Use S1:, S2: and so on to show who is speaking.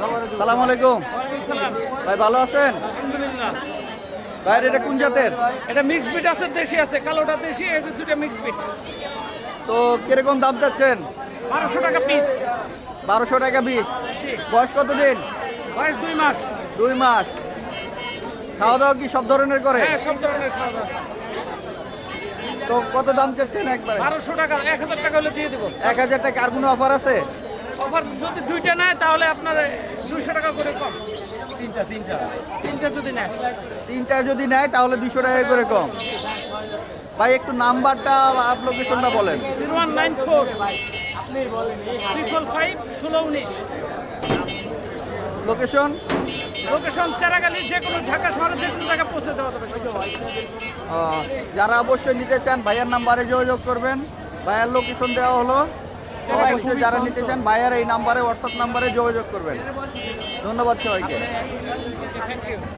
S1: সালাম আলাইকুম। ভাই ভালো আছেন? ভাই এটা কোন জাতের?
S2: এটা মিক্স বিট আছে দেশি আছে কালোটা দেশি দুটো মিক্স বিট
S1: তো কীরকম দাম চাচ্ছেন?
S2: বারোশো টাকা পিস
S1: বারোশো টাকা
S2: ঠিক
S1: বয়স কত দিন
S2: বয়স দুই মাস।
S1: দুই মাস। খাওয়া দাওয়া কি সব ধরনের করে?
S2: হ্যাঁ সব ধরনের খাওয়া দাওয়া।
S1: তো কত দাম চাচ্ছেন একবারে?
S2: বারোশো টাকা এক হাজার টাকা হলে দিয়ে দেবো।
S1: এক হাজার টাকা আর কোনো অফার আছে?
S2: অফার যদি দুইটা নেয় তাহলে আপনার দুইশো টাকা করে কম।
S1: তিনটা তিনটা।
S2: তিনটা যদি নেয়।
S1: তিনটা যদি নেয় তাহলে দুশো টাকা করে কম। ভাই একটু নাম্বারটা আর লোকেশনটা বলেন।
S2: Zero one nine four triple five ষোলো উনিশ।
S1: লোকেশন?
S2: লোকেশন চারাগালি যে কোনো ঢাকা শহরে যে কোনো জায়গায় পৌঁছে দেওয়া যাবে
S1: যারা অবশ্যই নিতে চান ভাইয়ার নাম্বারে যোগাযোগ করবেন। ভাইয়ার লোকেশন দেওয়া হলো অবশ্যই যারা নিতে চান ভাইয়ার এই নাম্বারে হোয়াটসঅ্যাপ নাম্বারে যোগাযোগ করবেন। ধন্যবাদ সবাইকে।